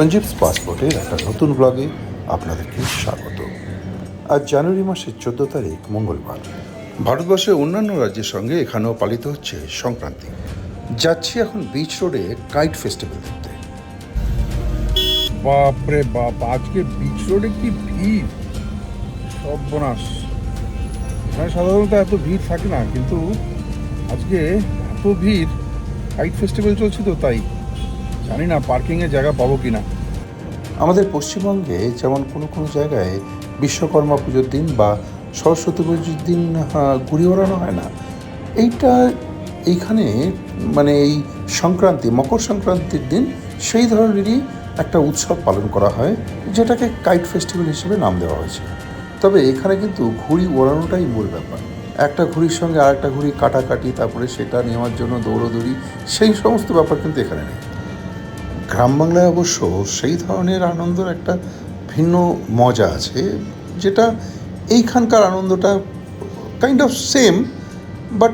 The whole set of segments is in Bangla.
সঞ্জীবস পাসপোর্টের একটা নতুন ব্লগে আপনাদেরকে স্বাগত। আজ জানুয়ারি মাসের চোদ্দ তারিখ, মঙ্গলবার। ভারতবর্ষের অন্যান্য রাজ্যের সঙ্গে এখানেও পালিত হচ্ছে সংক্রান্তি। যাচ্ছি এখন বিচ রোডে কাইট ফেস্টিভ্যাল দেখতে। বাপরে বাপ, আজকে বিচ রোডে কি ভিড়? সর্বনাশ। এখানে সাধারণত এত ভিড় থাকে না, কিন্তু আজকে এত ভিড় কাইট ফেস্টিভ্যাল চলছে তো তাই। জানি না পার্কিংয়ের জায়গা পাবো কি না আমাদের পশ্চিমবঙ্গে যেমন কোনো কোনো জায়গায় বিশ্বকর্মা পুজোর দিন বা সরস্বতী পুজোর দিন ঘুড়ি ওড়ানো হয় না। এইটা এইখানে মানে এই সংক্রান্তি, মকর সংক্রান্তির দিন সেই ধরনেরই একটা উৎসব পালন করা হয়, যেটাকে কাইট ফেস্টিভ্যাল হিসেবে নাম দেওয়া হয়েছে। তবে এখানে কিন্তু ঘুড়ি ওড়ানোটাই মূল ব্যাপার। একটা ঘুড়ির সঙ্গে আরেকটা ঘুড়ি কাটাকাটি, তারপরে সেটা নেওয়ার জন্য দৌড়োদৌড়ি, সেই সমস্ত ব্যাপার কিন্তু এখানে নেই। গ্রাম বাংলায় অবশ্য সেই ধরনের আনন্দের একটা ভিন্ন মজা আছে যেটা এইখানকার আনন্দটা কাইন্ড অফ সেম বাট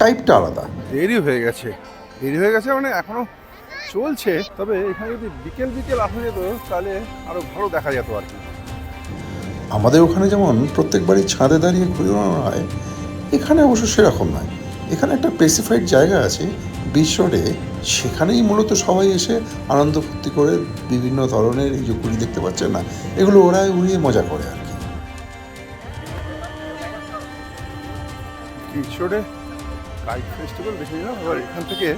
টাইপটা আলাদা। দেরি হয়ে গেছে। দেরি হয়ে গেছে মানে এখনও চলছে তবে এখানে যদি বিকেল বিকেল আসা যেত তাহলে আরও ভালো দেখা যেত আর কি। আমাদের ওখানে যেমন প্রত্যেক প্রত্যেকবারই ছাদে দাঁড়িয়ে ঘুরে বেড়ানো হয় এখানে অবশ্য সেরকম নয়। এখানে একটা স্পেসিফাইড জায়গা আছে বিচ রোডে সেখানেই মূলত সবাই এসে আনন্দ ফুর্তি করে বিভিন্ন ধরনের এই যে ঘুড়ি দেখতে পাচ্ছেন না এগুলো ওরাই উড়িয়ে মজা করে আর কি। বিচ রোডে কাইট ফেস্টিভ্যাল দেখে নিলাম এবার এখান থেকে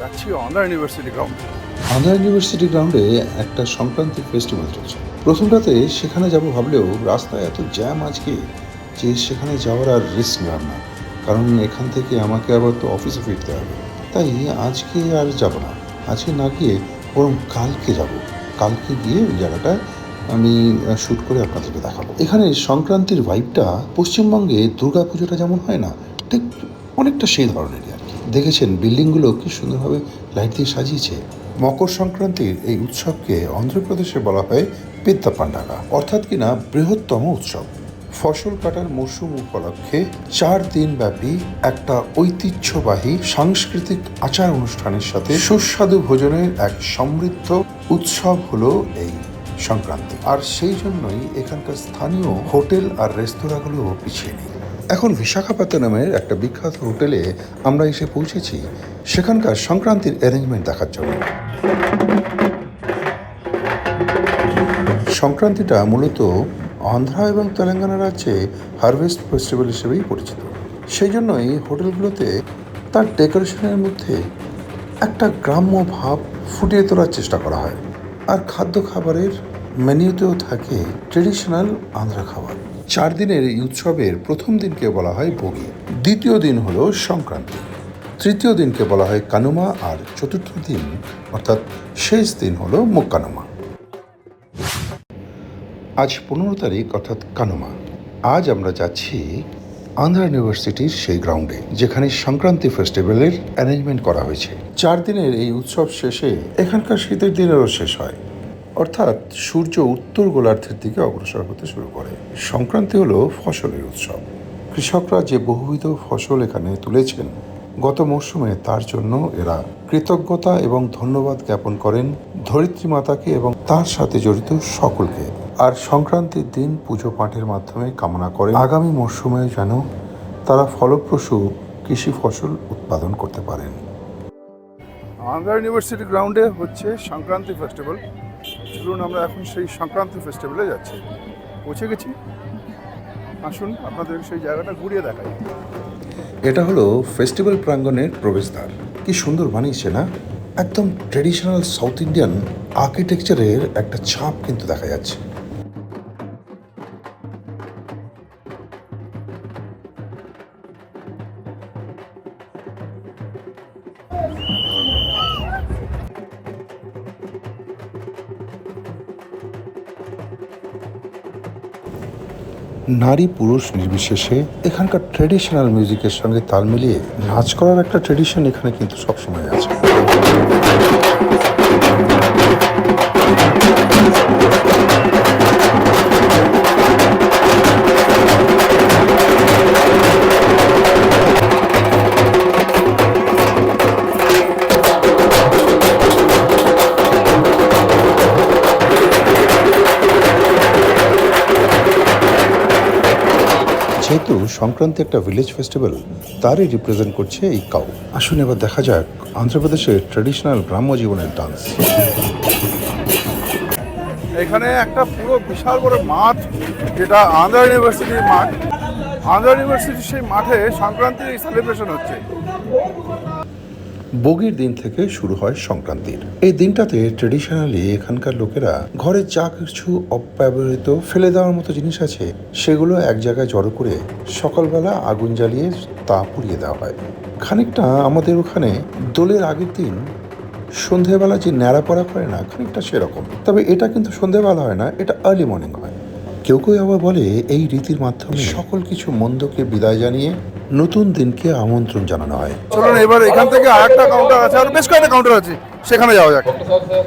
যাচ্ছি Andhra university ground. Andhra university গ্রাউন্ডে একটা সংক্রান্তি ফেস্টিভ্যাল চলছে। প্রথমটাতে সেখানে যাব ভাবলেও রাস্তায় এত জ্যাম আজকে যে সেখানে যাওয়ার আর রিস্ক নিলাম না কারণ এখান থেকে আমাকে আবার তো অফিসে ফিরতে হবে। তাই আজকে আর যাব না। আজকে না গিয়ে বরং কালকে যাব। কালকে গিয়ে ওই জায়গাটা আমি শ্যুট করে আপনাদেরকে দেখাবো। এখানে সংক্রান্তির ভাইবটা পশ্চিমবঙ্গে দুর্গা পুজোটা যেমন হয় না, ঠিক অনেকটা সেই ধরনেরই আর কি। দেখেছেন বিল্ডিংগুলো কি সুন্দরভাবে লাইট দিয়ে সাজিয়েছে? মকর সংক্রান্তির এই উৎসবকে অন্ধ্রপ্রদেশে বলা হয় পিত্তা পান্ডাগা অর্থাৎ কিনা বৃহত্তম উৎসব। ফসল কাটার মরশুম উপলক্ষে চার দিন ব্যাপী একটা ঐতিহ্যবাহী সাংস্কৃতিক আচার অনুষ্ঠানের সাথে সুস্বাদু ভোজনের এক সমৃদ্ধ উৎসব হলো এই সংক্রান্তি। আর সেই জন্যই এখানকার স্থানীয় হোটেল আর রেস্তোরাঁগুলো পিছিয়ে নেই। এখন বিশাখাপত্তনমের একটা বিখ্যাত হোটেলে আমরা এসে পৌঁছেছি। সেখানকার সংক্রান্তির অ্যারেঞ্জমেন্ট দেখার জন্য। সংক্রান্তিটা মূলত অন্ধ্রা এবং তেলেঙ্গানা রাজ্যে হারভেস্ট ফেস্টিভ্যাল হিসেবেই পরিচিত। সেই জন্যই হোটেলগুলোতে তার ডেকোরেশনের মধ্যে একটা গ্রাম্য ভাব ফুটিয়ে তোলার চেষ্টা করা হয়। আর খাদ্য খাবারের মেনুতেও থাকে ট্রেডিশনাল আন্ধ্রা খাবার। চার দিনের এই উৎসবের প্রথম দিনকে বলা হয় ভোগী। দ্বিতীয় দিন হল সংক্রান্তি। তৃতীয় দিনকে বলা হয় কানুমা। আর চতুর্থ দিন, অর্থাৎ শেষ দিন হলো মুক্কানুমা। আজ পনেরো তারিখ, অর্থাৎ কানুমা। আজ আমরা যাচ্ছি আন্ধ্রা ইউনিভার্সিটির সেই গ্রাউন্ডে, যেখানে সংক্রান্তি ফেস্টিভ্যালের অ্যারেঞ্জমেন্ট করা হয়েছে। চার দিনের এই উৎসব শেষে এখানকার শীতের দিনেরও শেষ হয়। অর্থাৎ সূর্য উত্তর গোলার্ধের দিকে অগ্রসর হতে শুরু করে। সংক্রান্তি হলো ফসলের উৎসব। কৃষকরা যে বহুবিধ ফসল এখানে তুলেছেন, গত মরশুমে তার জন্য এরা কৃতজ্ঞতা এবং ধন্যবাদ জ্ঞাপন করেন ধরিত্রী মাতাকে এবং তার সাথে জড়িত সকলকে। আর সংক্রান্তির দিন পুজো পাঠের মাধ্যমে কামনা করেন। আগামী মরশুমে যেন তারা ফলপ্রসূ কৃষি ফসল উৎপাদন করতে পারেন। আন্ধ্রা ইউনিভার্সিটি গ্রাউন্ডে হচ্ছে সংক্রান্তি ফেস্টিভ্যাল। চলুন আমরা এখন সেই সংক্রান্তি ফেস্টিভ্যালে যাচ্ছি। পৌঁছে গেছি। আসুন আপনাদের সেই জায়গাটা ঘুরিয়ে দেখাই। এটা হলো ফেস্টিভ্যাল প্রাঙ্গণের প্রবেশদ্বার। কি সুন্দর বানিয়েছে না? একদম ট্রেডিশনাল সাউথ ইন্ডিয়ান আর্কিটেকচারের একটা ছাপ কিন্তু দেখা যাচ্ছে। নারী পুরুষ নির্বিশেষে এখানকার ট্রেডিশনাল মিউজিকের সঙ্গে তাল মিলিয়ে নাচ করার একটা ট্রেডিশন এখানে কিন্তু সবসময় আছে। সংক্রান্তি একটা ভিলেজ ফেস্টিভ্যাল তারই রিপ্রেজেন্ট করছে এই কাউ আসুন এবার দেখা যাক অন্ধ্রপ্রদেশের ট্র্যাডিশনাল গ্রাম্য জীবনের ডান্স এখানে একটা পুরো বিশাল বড় মাঠ, যেটা আন্ধ্রা ইউনিভার্সিটির মাঠ। আন্ধ্রা ইউনিভার্সিটির সেই মাঠে সংক্রান্তির সেলিব্রেশন হচ্ছে। বগির দিন থেকে শুরু হয় সংক্রান্তির। এই দিনটাতে ট্রেডিশনালি এখানকার লোকেরা ঘরে যা কিছু অব্যবহৃত ফেলে দেওয়ার মতো জিনিস আছে, সেগুলো এক জায়গায় জড়ো করে সকালবেলা আগুন জ্বালিয়ে তা পুড়িয়ে দেওয়া হয়। খানিকটা আমাদের ওখানে দোলের আগের দিন সন্ধেবেলা যে ন্যাড়া পড়া করে না, খানিকটা সেরকম। তবে এটা কিন্তু সন্ধেবেলা হয় না, এটা আর্লি মর্নিং হয়। কেউ কেউ আবার বলে এই রীতির মাধ্যমে সকল কিছু মন্দকে বিদায় জানিয়ে নতুন দিনকে আমন্ত্রণ জানানো হয়। চলুন এবার এখান থেকে আরেকটা কাউন্টার আছে আর বেশ কয়েকটা কাউন্টার আছে সেখানে যাওয়া যাক।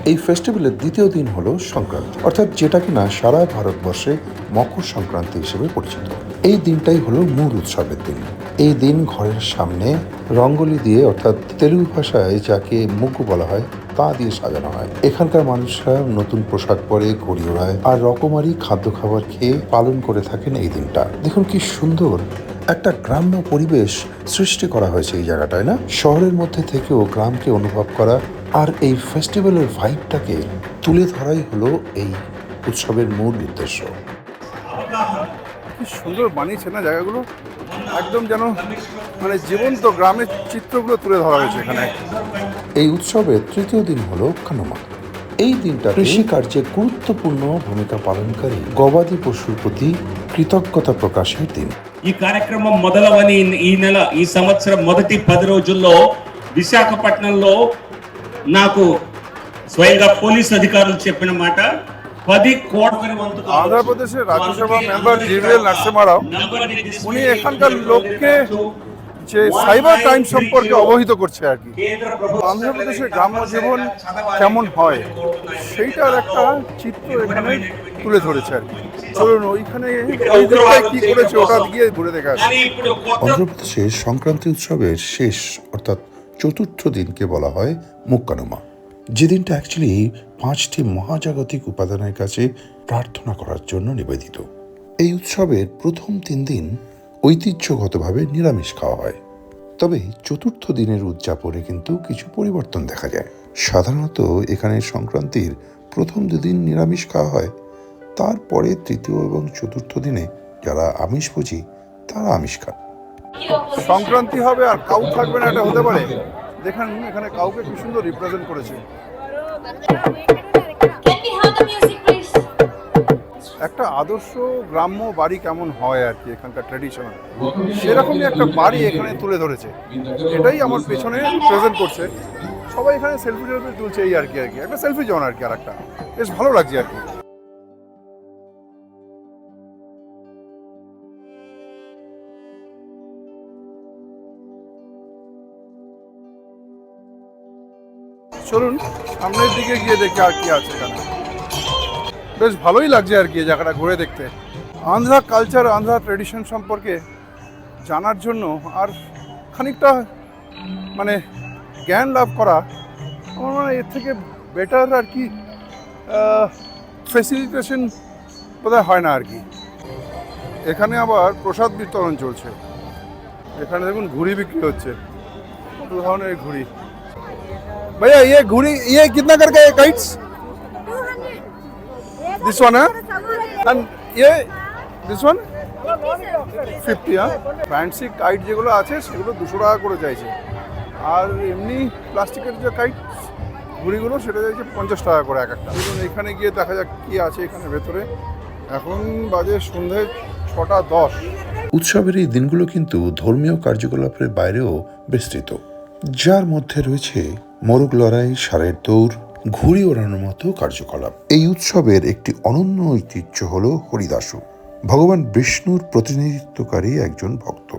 এই ফেস্টিভ্যালের দ্বিতীয় দিন হলো সংক্রান্তি অর্থাৎ যেটা কিনা সারা ভারতবর্ষে মকর সংক্রান্তি হিসেবে পরিচিত। এই দিনটাই হলো মূল উৎসবের দিন। এই দিন ঘরের সামনে রঙ্গোলি দিয়ে অর্থাৎ তেলুগু ভাষায় যাকে মুগু বলা হয় তা দিয়ে সাজানো হয়। এখানকার মানুষরা নতুন পোশাক পরে ঘড়ি ওড়ায় আর রকমারি খাদ্য খাবার খেয়ে পালন করে থাকেন এই দিনটা। দেখুন কি সুন্দর একটা গ্রাম্য পরিবেশ সৃষ্টি করা হয়েছে এই জায়গাটায় না? শহরের মধ্যে থেকেও গ্রামকে অনুভব করা আর এই ফেস্টিভ্যালের ভাইবটাকে তুলে ধরাই হলো এই উৎসবের মূল উদ্দেশ্য। কি সুন্দর বানিয়েছে না জায়গাগুলো? একদম যেন মানে জীবন্ত গ্রামের চিত্রগুলো তুলে ধরা হয়েছে এখানে। এই উৎসবের তৃতীয় দিন হলো কানুমা এই দিনটা কৃষি কার্যে গুরুত্বপূর্ণ ভূমিকা পালনকারী গবাদি পশুর প্রতি কৃতজ্ঞতা প্রকাশের দিন। ఈ కార్యక్రమం మొదలవని ఈ నెల ఈ సంవత్సరం మొదటి పది రోజుల్లో విశాఖపట్నంలో నాకు స్వయంగా పోలీస్ అధికారులు చెప్పిన మాట పది কোটি ఆంధ్రপ্রদেশের ఆంధ్రప్రదేశ్ মেম্বার জিভিএল যে সাইবার ক্রাইম সম্পর্কে অবহিত করছে আর কি। অন্ধ্রপ্রদেশের গ্রাম্য জীবন কেমন হয় সেইটার একটা চিত্র এখানে তুলে ধরেছে আর কি। চলুন ওইখানে কি করেছে ওটা গিয়ে ঘুরে দেখা অন্ধ্রপ্রদেশে সংক্রান্তি উৎসবের শেষ অর্থাৎ চতুর্থ দিনকে বলা হয় মুক্কানুমা। যে দিনটা অ্যাকচুয়ালি পাঁচটি মহাজাগতিক উপাদানের কাছে প্রার্থনা করার জন্য নিবেদিত। এই উৎসবের প্রথম তিন দিন ঐতিহ্যগতভাবে নিরামিষ খাওয়া হয়। তবে চতুর্থ দিনের উদযাপনে কিন্তু কিছু পরিবর্তন দেখা যায়। সাধারণত এখানে সংক্রান্তির প্রথম দুদিন নিরামিষ খাওয়া হয়। তারপরে তৃতীয় এবং চতুর্থ দিনে যারা আমিষ বুঝি তারা আমিষ খান। সংক্রান্তি হবে আর কাউ থাকবে না, এটা হতে পারে। দেখেন, এখানে কাউকে কি সুন্দর রিপ্রেজেন্ট করেছে। একটা আদর্শ গ্রাম্য বাড়ি কেমন হয় আর কি এখানকার ট্র্যাডিশনাল সেরকমই একটা বাড়ি এখানে তুলে ধরেছে। এটাই আমার পেছনে প্রেজেন্ট করছে। সবাই এখানে সেলফি টেলফি তুলছে এই আর কি আর কি। একটা সেলফি জোন আর কি আর একটা বেশ ভালো লাগছে আর কি। চলুন সামনের দিকে গিয়ে দেখি আর কি আছে এখানে। বেশ ভালোই লাগছে আর কি জায়গাটা ঘুরে দেখতে। আন্ধ্রা কালচার আন্ধ্রা ট্রেডিশন সম্পর্কে জানার জন্য আর খানিকটা মানে জ্ঞান লাভ করা আমার মনে এর থেকে বেটার আর কি ফেসিলিটেশন বোধহয় হয় না আর কি। এখানে আবার প্রসাদ বিতরণ চলছে। এখানে দেখুন ঘুড়ি বিক্রি হচ্ছে। কত ধরনের ঘুড়ি? ভাইয়া ইয়ে ঘুড়ি ইয়ে কিতনা করকে kites This one, huh? And yeah, this one? Fifty হ্যাঁ ফ্যান্সি কাইট যেগুলো আছে সেগুলো দুশো টাকা করে চাইছে। আর এমনি প্লাস্টিকের যে কাইট ঘুড়িগুলো সেটা চাইছে পঞ্চাশ টাকা করে এক একটা। এখানে গিয়ে দেখা যাক কি আছে এখানে ভেতরে। এখন বাজে সন্ধে ছটা দশ। উৎসবের এই দিনগুলো কিন্তু ধর্মীয় কার্যকলাপের বাইরেও বিস্তৃত। যার মধ্যে রয়েছে মোরগ লড়াই সারের দৌড় ঘুড়ি ওড়ানোর মতো কার্যকলাপ। এই উৎসবের একটি অনন্য ঐতিহ্য হল হরিদাসু ভগবান বিষ্ণুর প্রতিনিধিত্বকারী একজন ভক্ত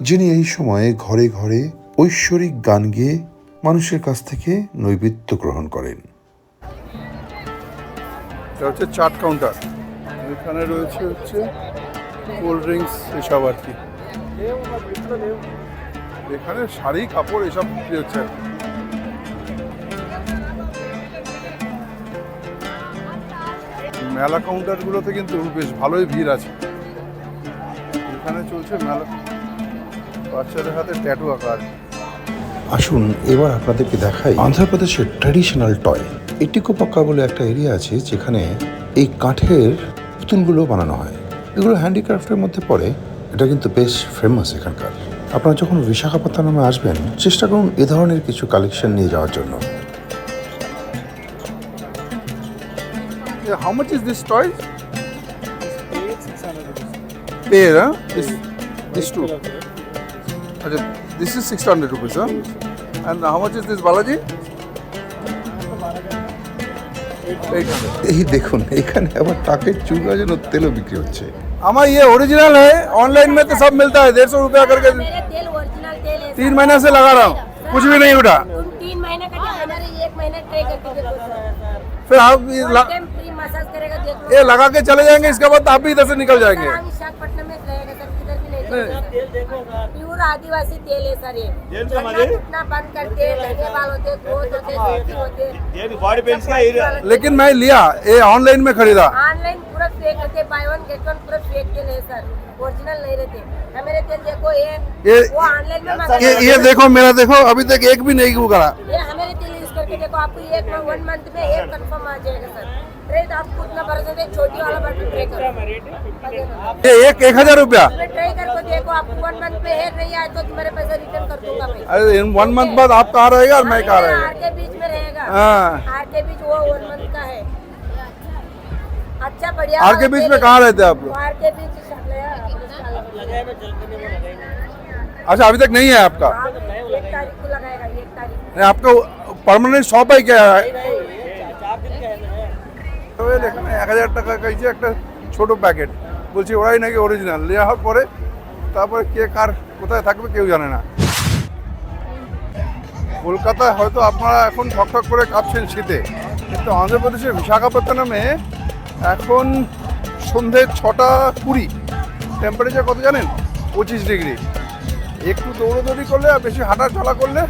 যিনি এই সময়ে ঘরে ঘরে ঐশ্বরিক গান গেয়ে মানুষের কাছ থেকে নৈবেদ্য গ্রহণ করেন। এটা হচ্ছে চাট কাউন্টার এখানে রয়েছে হচ্ছে কোল্ড ড্রিঙ্কস এসব আর কি। এখানে শাড়ি কাপড় এসব বিক্রি হচ্ছে। মেলা কাউন্টারগুলোতে কিন্তু বেশ ভালোই ভিড় আছে। এখানে চলছে মেলা। বাচ্চাদের হাতে ট্যাটু আঁকা। আসুন, এবার আপনাদেরকে দেখাই অন্ধ্রপ্রদেশের ট্র্যাডিশনাল টয় এটিকোপাক্কা বলে একটা এরিয়া আছে যেখানে এই কাঠের পুতুলগুলো বানানো হয়। এগুলো হ্যান্ডিক্রাফটের মধ্যে পড়ে। এটা কিন্তু বেশ ফেমাস এখানকার। আপনারা যখন বিশাখাপত্তনমে আসবেন, চেষ্টা করুন এ ধরনের কিছু কালেকশন নিয়ে যাওয়ার জন্য। Yeah, how much is this toy? Pair, huh? This, this two. Okay, this is 600 rupees, huh? And how much is this Balaji? 800. এই দেখুন এখানে আবার টাকের চুলা যেন তেলও বিক্রি হচ্ছে हमारा ये ओरिजिनल है ऑनलाइन में तो सब मिलता है डेढ़ सौ रुपया करके मेरे तेल ओरिजिनल तेल है तीन महीने से लगा रहा हूँ कुछ भी नहीं उठा तुम तीन महीने का टिकट हमारे एक महीने ट्राई करके देखो सर फिर आप ये लगा के चले जाएँगे इसके बाद आप भी इधर से निकल जाएँगे। प्योर आदिवासी तेल है सर ये। बंद करते का एरिया लेकिन मैं लिया ये ऑनलाइन में खरीदा। ऑनलाइन पूरा फेक रहते बाय वन गेट वन पूरा फेक तेल है सर। ओरिजिनल नहीं रहते। हमारे तेल देखो ये ये- वो ऑनलाइन में ये ये देखो मेरा देखो अभी तक एक भी नहीं करा ये हमारे तेल यूज़ करके देखो आपको एक वन मंथ में एक कंफर्म आ जाएगा सर। तो आपको उतना भरोसा दे छोटी वाला बटन ट्रे करो। ये एक एक हज़ार रुपया। ट्राई करके देखो आपको वन मंथ में हेयर नहीं आए तो तुम्हारे पैसे रिटर्न कर दूँगा मैं। अरे वन मंथ बाद आप कहाँ रहेगा और मैं कहाँ आर रहेगा? के बीच में रहेगा। हाँ। आर के बीच वो वन मंथ का है। अच्छा बढ़िया। आर के बीच में कहाँ रहते हैं आप लोग आर के बीच अच्छा अभी तक नहीं है आपका? एक तारीख को लगाएगा एक तारीख आपका परमानेंट शॉप है क्या? है এখানে এক হাজার টাকা খাইছে একটা ছোট প্যাকেট। বলছি, ওরাই নাকি অরিজিনাল নেওয়ার পরে তারপরে কে কার কোথায় থাকবে কেউ জানে না। কলকাতায় হয়তো আপনারা এখন ঠকঠক করে কাঁপছেন শীতে। কিন্তু অন্ধ্রপ্রদেশের বিশাখাপত্তনমে এখন সন্ধে ছটা কুড়ি। টেম্পারেচার কত জানেন? পঁচিশ ডিগ্রি। একটু দৌড়োদৌড়ি করলে আর বেশি হাঁটা চলা করলে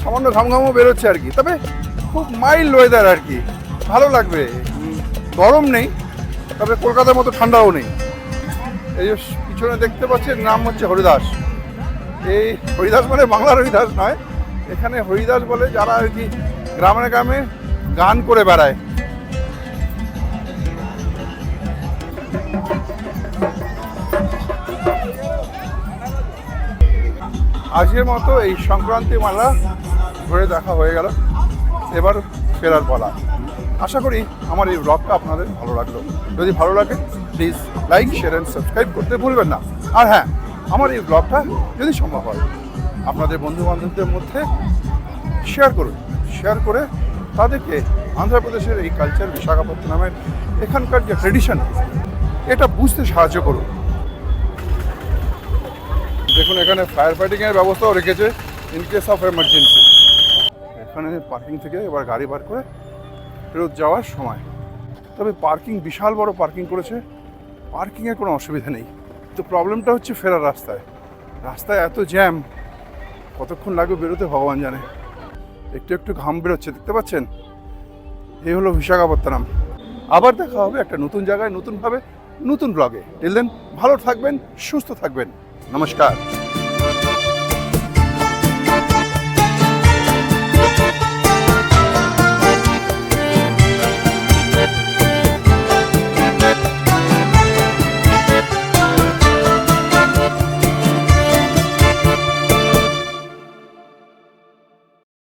সামান্য ঘামঘামও বেরোচ্ছে আর কি। তবে খুব মাইল্ড ওয়েদার আর কি। ভালো লাগবে। গরম নেই, তবে কলকাতার মতো ঠান্ডাও নেই। এই যে পিছনে দেখতে পাচ্ছেন নাম হচ্ছে হরিদাস। এই হরিদাস মানে বাংলার হরিদাস নয়, এখানে হরিদাস বলে যারা আর কি গ্রামে গ্রামে গান করে বেড়ায়। আজকের মতো এই সংক্রান্তি মালা ঘুরে দেখা হয়ে গেল। এবার ফেরার পালা। আশা করি আমার এই ব্লগটা আপনাদের ভালো লাগল। যদি ভালো লাগে please like share and subscribe করতে ভুলবেন না। আর হ্যাঁ আমার এই ব্লগটা যদি সম্ভব হয়, আপনাদের বন্ধু বান্ধবদের মধ্যে শেয়ার করুন। শেয়ার করে তাদেরকে অন্ধ্রপ্রদেশের এই কালচার বিশাখাপত্তনামের এখানকার যে ট্রেডিশন এটা বুঝতে সাহায্য করুন। দেখুন, এখানে ফায়ার ফাইটিংয়ের ব্যবস্থাও রেখেছে ইন কেস অফ এমার্জেন্সি এখানে পার্কিং থেকে এবার গাড়ি বার করে ফেরত যাওয়ার সময়। তবে পার্কিং বিশাল বড় পার্কিং করেছে। পার্কিংয়ের কোনো অসুবিধা নেই। তো প্রবলেমটা হচ্ছে ফেরার রাস্তায়। রাস্তায় এত জ্যাম, কতক্ষণ লাগবে বেরোতে ভগবান জানে। একটু একটু ঘাম বেরোচ্ছে, দেখতে পাচ্ছেন? এই হলো বিশাখাপত্তনম। আবার দেখা হবে একটা নতুন জায়গায় নতুনভাবে, নতুন ব্লগে টিল দেন ভালো থাকবেন, সুস্থ থাকবেন। নমস্কার।